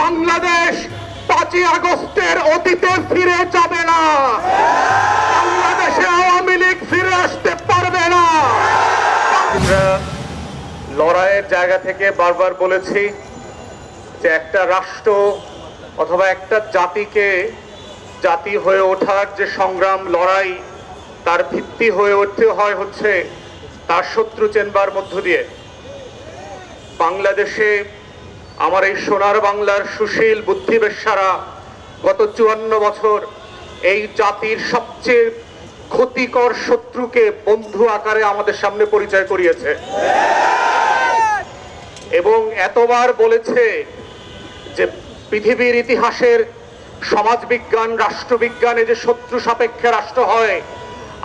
বাংলাদেশ পাঁচই আগস্টের অতীতে ফিরে যাবে না। বাংলাদেশে আওয়ামী লীগ ফিরে আসতে পারবে না। লড়াইয়ের জায়গা থেকে বারবার বলেছি যে একটা রাষ্ট্র অথবা একটা জাতিকে জাতি হয়ে ওঠার যে সংগ্রাম, লড়াই, তার ভিত্তি হয়ে উঠতে হয় হচ্ছে তার শত্রু চেনবার মধ্য দিয়ে। বাংলাদেশে আমার এই সোনার বাংলার সুশীল বুদ্ধিবেশ্যারা গত চুয়ান্ন বছর এই জাতির সবচেয়ে ক্ষতিকর শত্রুকে বন্ধু আকারে আমাদের সামনে পরিচয় করিয়েছে। এবং এতবার বলেছে যে পৃথিবীর ইতিহাসের সমাজবিজ্ঞান, রাষ্ট্রবিজ্ঞানে যে শত্রু সাপেক্ষে রাষ্ট্র হয়,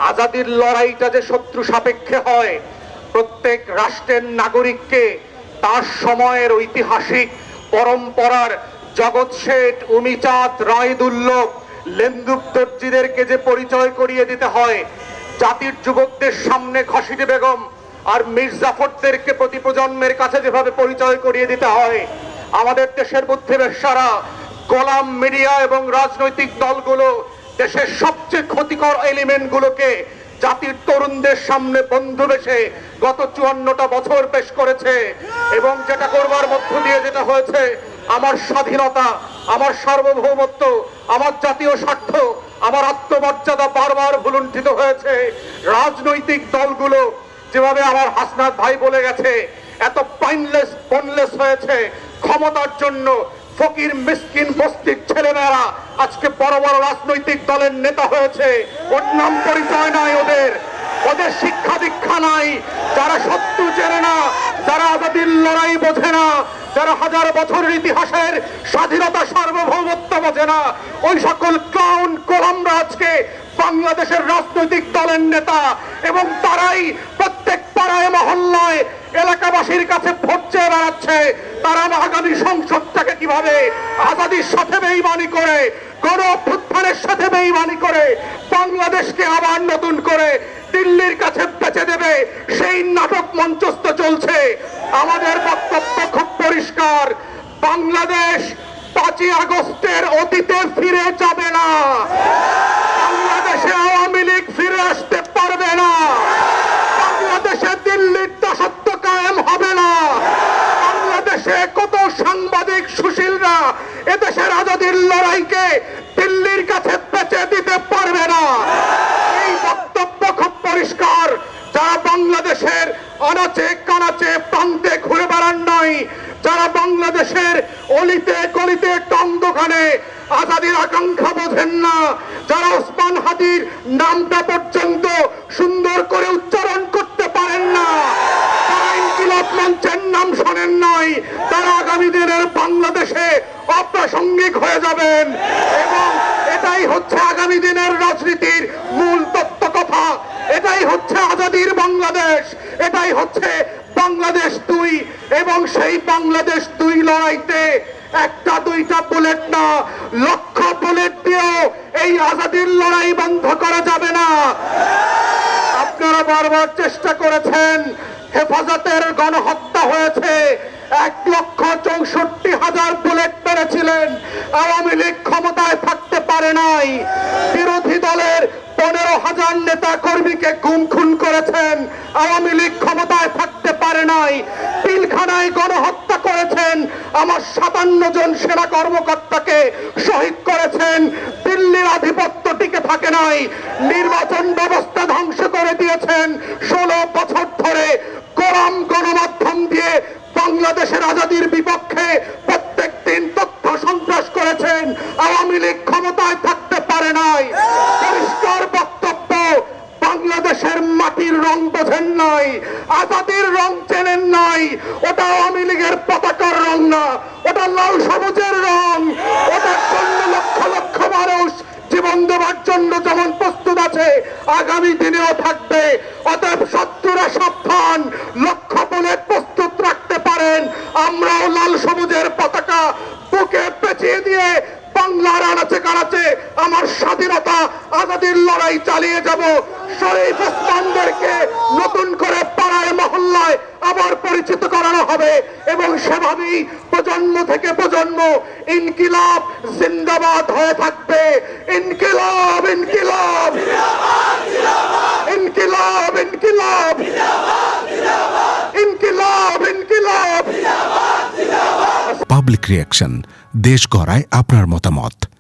আজাদির লড়াইটা যে শত্রু সাপেক্ষে হয়, প্রত্যেক রাষ্ট্রের নাগরিককে তার সময়ের ঐতিহাসিক পরম্পরার জগৎ শেঠ উমিচাঁদ রায়দুল্লভ লেন্দুক দর্জিদেরকে যে পরিচয় করিয়ে দিতে হয়, জাতির যুবকদের সামনে খসিটি বেগম আর মীর জাফরদেরকে প্রতি প্রজন্মের কাছে যেভাবে পরিচয় করিয়ে দিতে হয়, আমাদের দেশের মধ্যে বুদ্ধিবেশারা গোলাম মিডিয়া এবং রাজনৈতিক দলগুলো দেশের সবচেয়ে ক্ষতিকর এলিমেন্ট গুলোকে জাতির তরুণদের সামনে বন্ধু বেশে গত চুয়ান্নটা বছর পেশ করেছে এবং যেটা করবার মধ্য দিয়ে যেটা হয়েছে, আমার স্বাধীনতা, আমার সার্বভৌমত্ব, আমার জাতীয় স্বার্থ, আমার আত্মমর্যাদা বারবার ভুলুণ্ঠিত হয়েছে। রাজনৈতিক দলগুলো যেভাবে আমার হাসনাত ভাই বলে গেছে, এত পাইনলেস বনলেস হয়েছে, ক্ষমতার জন্য ফকির মিসকিন বস্তির ছেলেমেয়েরা আজকে বড় বড় রাজনৈতিক দলের নেতা হয়েছে। ওর নাম পরিচয় নাই ওদের। ওদের শিক্ষা দীক্ষা নাই। যারা সত্য চেনে না, যারা আজাদির লড়াই বোঝে না, যারা হাজার বছরের ইতিহাসের স্বাধীনতা সার্বভৌমত্ব বোঝে না, ওই সকল ক্লাউন কোলামরা আজকে বাংলাদেশের রাজনৈতিক দলের নেতা এবং তারাই এলাকাবাসীর কাছে ভোট চেয়ে বেড়াচ্ছে। তারা আগামী সংসদটাকে কীভাবে আজাদির সাথে বেইমানি করে, গণ অভ্যুত্থানের সাথে বেইমানি করে, বাংলাদেশকে আবার নতুন করে দিল্লির কাছে বেঁচে দেবে, সেই নাটক মঞ্চস্থ চলছে। আমাদের বক্তব্য খুব পরিষ্কার। বাংলাদেশ পাঁচই আগস্টের অতীতে ফিরে যাবে না। বাংলাদেশে আওয়ামী লীগ ফিরে আসতে পারবে না বাংলাদেশে দিল্লির দাসত্ব কায়েম হবে না বাংলাদেশে কত সাংবাদিক সুশীলরা এদেশের আজাদির লড়াইকে দিল্লির কাছে বেচে দিতে পারবে না। এই বক্তব্য খুব পরিষ্কার। যারা বাংলাদেশের আনাচে কানাচে প্রান্তে ঘুরে বেড়ান নাই, যারা বাংলাদেশের অলিতে গলিতে টং দোকানে আজাদির আকাঙ্ক্ষা বোঝেন না, যারা ওসমান হাদির নামটা পর্যন্ত সুন্দর করে উচ্চারণ করতে আগামী দিনের বাংলাদেশে অপ্রাসঙ্গিক হয়ে যাবেন। এবং এটাই হচ্ছে আগামী দিনের রাজনীতির মূল তত্ত্ব কথা এটাই হচ্ছে আজাদির বাংলাদেশ। এটাই হচ্ছে বাংলাদেশ দুই। এবং সেই বাংলাদেশ দুই লড়াইতে একটা দুইটা বুলেট না, লক্ষ বুলেট দিয়েও এই আজাদির লড়াই বন্ধ করা যাবে না। আপনারা বারবার চেষ্টা করেছেন, হেফাজতের গণহত্যা হয়েছে। এক লক্ষ চৌষট্টি হাজার বুলেট পেরেছিলেন আওয়ামী লীগ ক্ষমতায় থাকতে পারে নাই। বিরোধী দলের পনেরো হাজার নেতা কর্মীকে গুম খুন করেছেন। আওয়ামী লীগ ক্ষমতায় থাকতে পারে নাই। পিলখানায় গণহত্যা করেছেন। আমার সাতান্ন জন সেনা কর্মকর্তাকে শহীদ করেছেন। দিল্লির আধিপত্য টিকে থাকে নাই। নির্বাচন ব্যবস্থা ধ্বংস করে দিয়েছেন। ষোলো বছর ধরে গরম গণমাধ্যম দিয়ে বাংলাদেশের আজাদির বিপক্ষে প্রত্যেক দিন তথ্য সন্ত্রাস করেছেন আওয়ামী লীগ ক্ষমতায় থাকতে পারে নাই পরিষ্কার বক্তব্য বাংলাদেশের মাটির রং নাই আজাদির রং চেনেন নাই ওটা আওয়ামী লীগের পতাকার রং না, ওটা লাল সবুজের রং, ওটা জন্য লক্ষ লক্ষ মানুষ জীবন দেওয়ার জন্য যেমন প্রস্তুত আছে, আগামী দিনেও থাকবে। অতএব শত্রুরা সাবধান লক্ষ্য বলে প্রস্তুত রাখতে পারেন। আমরাও লাল সবুজের পতাকা বুকে পেঁচিয়ে দিয়ে বাংলার আনাচে কানাচে আমার স্বাধীনতা, আজাদির লড়াই চালিয়ে যাব। শরীফ ওসমানদেরকে নতুন করে পাড়ায়, মহল্লায় আবার পরিচিত করানো হবে এবং সেভাবেই প্রজন্ম থেকে প্রজন্ম ইনকিলাব জিন্দাবাদ হয়ে থাকবে। ইনকিলাব ইনকিলাব। ইনকিলাব ইনকিলাব। ইনকিলাব ইনকিলাব। পাবলিক রিয়াকশন দেশ গড়ায় আপনার মতামত।